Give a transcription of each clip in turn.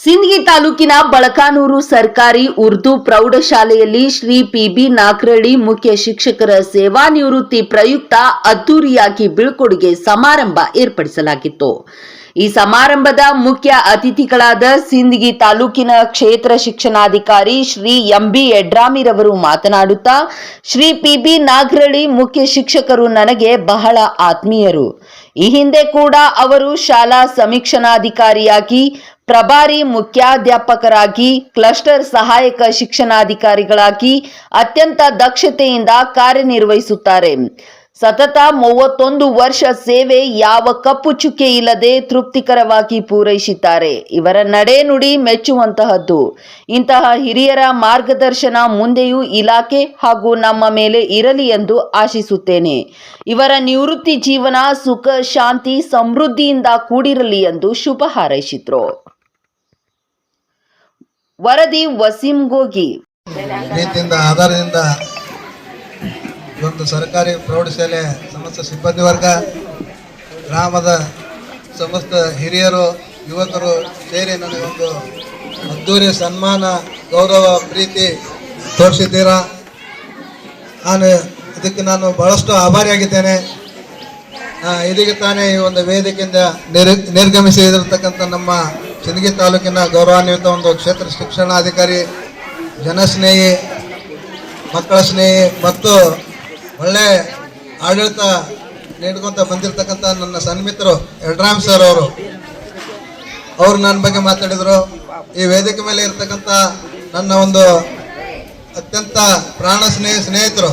ಸಿಂದಗಿ ತಾಲೂಕಿನ ಬಳಕಾನೂರು ಸರ್ಕಾರಿ ಉರ್ದು ಪ್ರೌಢಶಾಲೆಯಲ್ಲಿ ಶ್ರೀ ಪಿಬಿ ನಾಕ್ರಳ್ಳಿ ಮುಖ್ಯ ಶಿಕ್ಷಕರ ಸೇವಾ ನಿವೃತ್ತಿ ಪ್ರಯುಕ್ತ ಅದ್ದೂರಿಯಾಗಿ ಬೀಳ್ಕೊಡುಗೆ ಸಮಾರಂಭ ಏರ್ಪಡಿಸಲಾಗಿತ್ತು. ಈ ಸಮಾರಂಭದ ಮುಖ್ಯ ಅತಿಥಿಗಳಾದ ಸಿಂದಗಿ ತಾಲೂಕಿನ ಕ್ಷೇತ್ರ ಶಿಕ್ಷಣಾಧಿಕಾರಿ ಶ್ರೀ ಎಂಬಿ ಯಡ್ರಾಮಿರವರು ಮಾತನಾಡುತ್ತಾ, ಶ್ರೀ ಪಿಬಿ ನಾಗ್ರಳ್ಳಿ ಮುಖ್ಯ ಶಿಕ್ಷಕರು ನನಗೆ ಬಹಳ ಆತ್ಮೀಯರು. ಈ ಹಿಂದೆ ಕೂಡ ಅವರು ಶಾಲಾ ಸಮೀಕ್ಷಣಾಧಿಕಾರಿಯಾಗಿ ಪ್ರಭಾರಿ ಮುಖ್ಯಾಧ್ಯಾಪಕರಾಗಿ, ಕ್ಲಸ್ಟರ್ ಸಹಾಯಕ ಶಿಕ್ಷಣಾಧಿಕಾರಿಗಳಾಗಿ ಅತ್ಯಂತ ದಕ್ಷತೆಯಿಂದ ಕಾರ್ಯನಿರ್ವಹಿಸುತ್ತಾರೆ. ಸತತ ಮೂವತ್ತೊಂದು ವರ್ಷ ಸೇವೆ ಯಾವ ಕಪ್ಪು ಚುಕ್ಕೆ ಇಲ್ಲದೆ ತೃಪ್ತಿಕರವಾಗಿ ಪೂರೈಸಿದ್ದಾರೆ. ಇವರ ನಡೆನುಡಿ ಮೆಚ್ಚುವಂತಹದ್ದು. ಇಂತಹ ಹಿರಿಯರ ಮಾರ್ಗದರ್ಶನ ಮುಂದೆಯೂ ಇಲಾಖೆ ಹಾಗೂ ನಮ್ಮ ಮೇಲೆ ಇರಲಿ ಎಂದು ಆಶಿಸುತ್ತೇನೆ. ಇವರ ನಿವೃತ್ತಿ ಜೀವನ ಸುಖ, ಶಾಂತಿ, ಸಮೃದ್ಧಿಯಿಂದ ಕೂಡಿರಲಿ ಎಂದು ಶುಭ ಹಾರೈಸಿದ್ರು. ವರದಿ ವಸೀಂ ಗೋಗಿ ರೀತಿಯಿಂದ ಆಧಾರದಿಂದ ಒಂದು ಸರ್ಕಾರಿ ಪ್ರೌಢಶಾಲೆ ಸಮಸ್ತ ಸಿಬ್ಬಂದಿ ವರ್ಗ, ಗ್ರಾಮದ ಸಮಸ್ತ ಹಿರಿಯರು, ಯುವಕರು ಸೇರಿ ನನಗೆ ಒಂದು ಅದ್ದೂರಿ ಸನ್ಮಾನ, ಗೌರವ, ಪ್ರೀತಿ ತೋರಿಸಿದ್ದೀರಾ? ನಾನು ಇದಕ್ಕೆ ನಾನು ಬಹಳಷ್ಟು ಆಭಾರಿಯಾಗಿದ್ದೇನೆ. ಇದಕ್ಕೆ ತಾನೇ ಈ ಒಂದು ವೇದಿಕೆಯಿಂದ ನಿರ್ ನಿರ್ಗಮಿಸಿದಿರ್ತಕ್ಕಂಥ ನಮ್ಮ ಸಿಂದಗಿ ತಾಲೂಕಿನ ಗೌರವಾನ್ವಿತ ಒಂದು ಕ್ಷೇತ್ರ ಶಿಕ್ಷಣಾಧಿಕಾರಿ, ಜನಸ್ನೇಹಿ, ಮಕ್ಕಳ ಸ್ನೇಹಿ ಮತ್ತು ಒಳ್ಳೆ ಆಡಳಿತ ನೀಡ್ಕೊಂತ ಬಂದಿರತಕ್ಕಂಥ ನನ್ನ ಸನ್ಮಿತರು ಯಡ್ರಾಮ್ ಸರ್ ಅವರು. ಅವರು ನನ್ನ ಬಗ್ಗೆ ಮಾತಾಡಿದರು. ಈ ವೇದಿಕೆ ಮೇಲೆ ಇರ್ತಕ್ಕಂಥ ನನ್ನ ಒಂದು ಅತ್ಯಂತ ಪ್ರಾಣ ಸ್ನೇಹಿ ಸ್ನೇಹಿತರು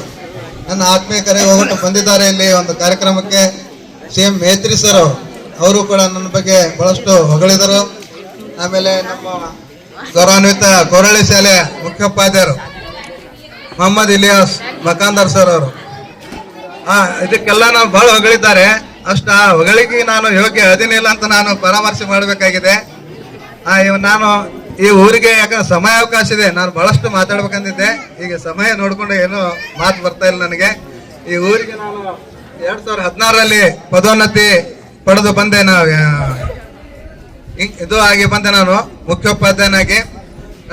ನನ್ನ ಆತ್ಮೀಯ ಕರೆ ಹೋಗ್ಬಿಟ್ಟು ಬಂದಿದ್ದಾರೆ ಇಲ್ಲಿ ಒಂದು ಕಾರ್ಯಕ್ರಮಕ್ಕೆ. ಸಿ ಎಂ ಮೇತ್ರಿ ಸರ್ ಅವರು. ಅವರು ಕೂಡ ನನ್ನ ಬಗ್ಗೆ ಬಹಳಷ್ಟು ಹೊಗಳಿದರು. ಆಮೇಲೆ ನಮ್ಮ ಗೌರವಾನ್ವಿತ ಕೊರಳಿ ಶಾಲೆ ಮುಖ್ಯೋಪಾಧ್ಯಾಯರು, ಮೊಹಮ್ಮದ್ ಇಲಿಯಾಸ್ ಮಕಾಂದರ್ ಸರ್ ಅವರು. ಹಾ, ಇದಕ್ಕೆಲ್ಲ ನಾವು ಬಹಳ ಹೊಗಳಿದ್ದಾರೆ. ಅಷ್ಟ ಹೊಗಳಿಗೆ ನಾನು ಯೋಗ್ಯ ಅದಿನಿಲ್ಲ ಅಂತ ನಾನು ಪರಾಮರ್ಶೆ ಮಾಡಬೇಕಾಗಿದೆ. ಆ, ಇವ್ ನಾನು ಈ ಊರಿಗೆ ಯಾಕಂದ್ರೆ ಸಮಯಾವಕಾಶ ಇದೆ, ನಾನು ಬಹಳಷ್ಟು ಮಾತಾಡ್ಬೇಕಂದಿದ್ದೆ ಈಗ ಸಮಯ ನೋಡ್ಕೊಂಡು ಏನು ಮಾತು ಬರ್ತಾ ಇಲ್ಲ ನನಗೆ. ಈ ಊರಿಗೆ ನಾನು ಎರಡ್ ಸಾವಿರದ ಹದಿನಾರರಲ್ಲಿ ಪದೋನ್ನತಿ ಪಡೆದು ಬಂದೆ ನಾವು ಇದು ಆಗಿ ಬಂದೆ ನಾನು ಮುಖ್ಯೋಪಾಧ್ಯಾಯನಾಗಿ.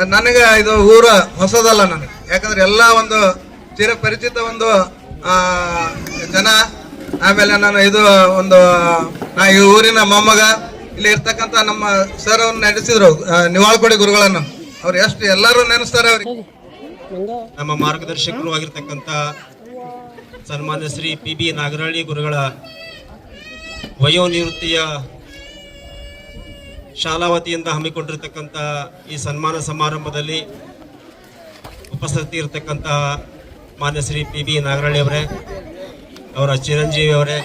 ನನಗೆ ಇದು ಊರು ಹೊಸದಲ್ಲ ನನಗೆ. ಯಾಕಂದ್ರೆ ಎಲ್ಲ ಒಂದು ಚಿರಪರಿಚಿತ ಒಂದು ಆ, ಜನ. ಆಮೇಲೆ ನಾನು ಇದು ಒಂದು ನಾ ಈ ಊರಿನ ಮೊಮ್ಮಗ. ಇಲ್ಲಿ ಇರ್ತಕ್ಕಂಥ ನಮ್ಮ ಸರ್ ಅವ್ರನ್ನ ನಡೆಸಿದ್ರು ನಿವಾಳ್ಕೊಡಿ ಗುರುಗಳನ್ನು. ಅವ್ರು ಎಷ್ಟು ಎಲ್ಲರೂ ನೆನೆಸ್ತಾರೆ ಅವ್ರಿಗೆ. ನಮ್ಮ ಮಾರ್ಗದರ್ಶಕರು ಆಗಿರ್ತಕ್ಕಂಥ ಸನ್ಮಾನ್ಯ ಶ್ರೀ ಪಿ ಬಿ ನಾಗರಹಳ್ಳಿ ಗುರುಗಳ ವಯೋನಿವೃತ್ತಿಯ ಶಾಲಾ ವತಿಯಿಂದ ಹಮ್ಮಿಕೊಂಡಿರ್ತಕ್ಕಂಥ ಈ ಸನ್ಮಾನ ಸಮಾರಂಭದಲ್ಲಿ ಉಪಸ್ಥಿತಿ ಇರತಕ್ಕಂಥ ಮಾನ್ಯ ಶ್ರೀ ಪಿ ಬಿ ಅವರೇ, ಅವರ ಚಿರಂಜೀವಿ ಅವರೇ,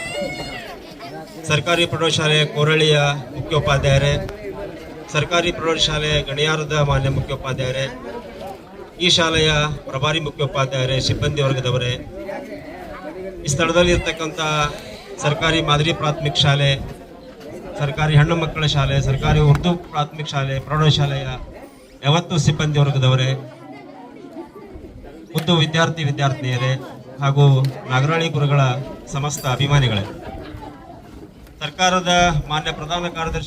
ಸರ್ಕಾರಿ ಪ್ರೌಢಶಾಲೆ ಕೋರಳಿಯ ಮುಖ್ಯೋಪಾಧ್ಯಾಯರೇ, ಸರ್ಕಾರಿ ಪ್ರೌಢಶಾಲೆ ಗಣಿಯಾರದ ಮಾನ್ಯ ಮುಖ್ಯೋಪಾಧ್ಯಾಯರೇ, ಈ ಶಾಲೆಯ ಪ್ರಭಾರಿ ಮುಖ್ಯೋಪಾಧ್ಯಾಯರೇ, ಸಿಬ್ಬಂದಿ ವರ್ಗದವರೇ, ಈ ಸ್ಥಳದಲ್ಲಿರ್ತಕ್ಕಂಥ ಸರ್ಕಾರಿ ಮಾದರಿ ಪ್ರಾಥಮಿಕ ಶಾಲೆ ಸರ್ಕಾರಿ ಹೆಣ್ಣು ಮಕ್ಕಳ ಶಾಲೆ, ಸರ್ಕಾರಿ ಉರ್ದು ಪ್ರಾಥಮಿಕ ಶಾಲೆ ಪ್ರೌಢಶಾಲೆಯ ಯಾವತ್ತು ಸಿಬ್ಬಂದಿ ವರ್ಗದವರೇ ಉದ್ದು ವಿದ್ಯಾರ್ಥಿ, ವಿದ್ಯಾರ್ಥಿನಿಯರೇ ಹಾಗೂ ನಾಗರಹಳ್ಳಿ ಗುರುಗಳ ಸಮಸ್ತ ಅಭಿಮಾನಿಗಳೇ. ಸರ್ಕಾರದ ಮಾನ್ಯ ಪ್ರಧಾನ ಕಾರ್ಯದರ್ಶಿ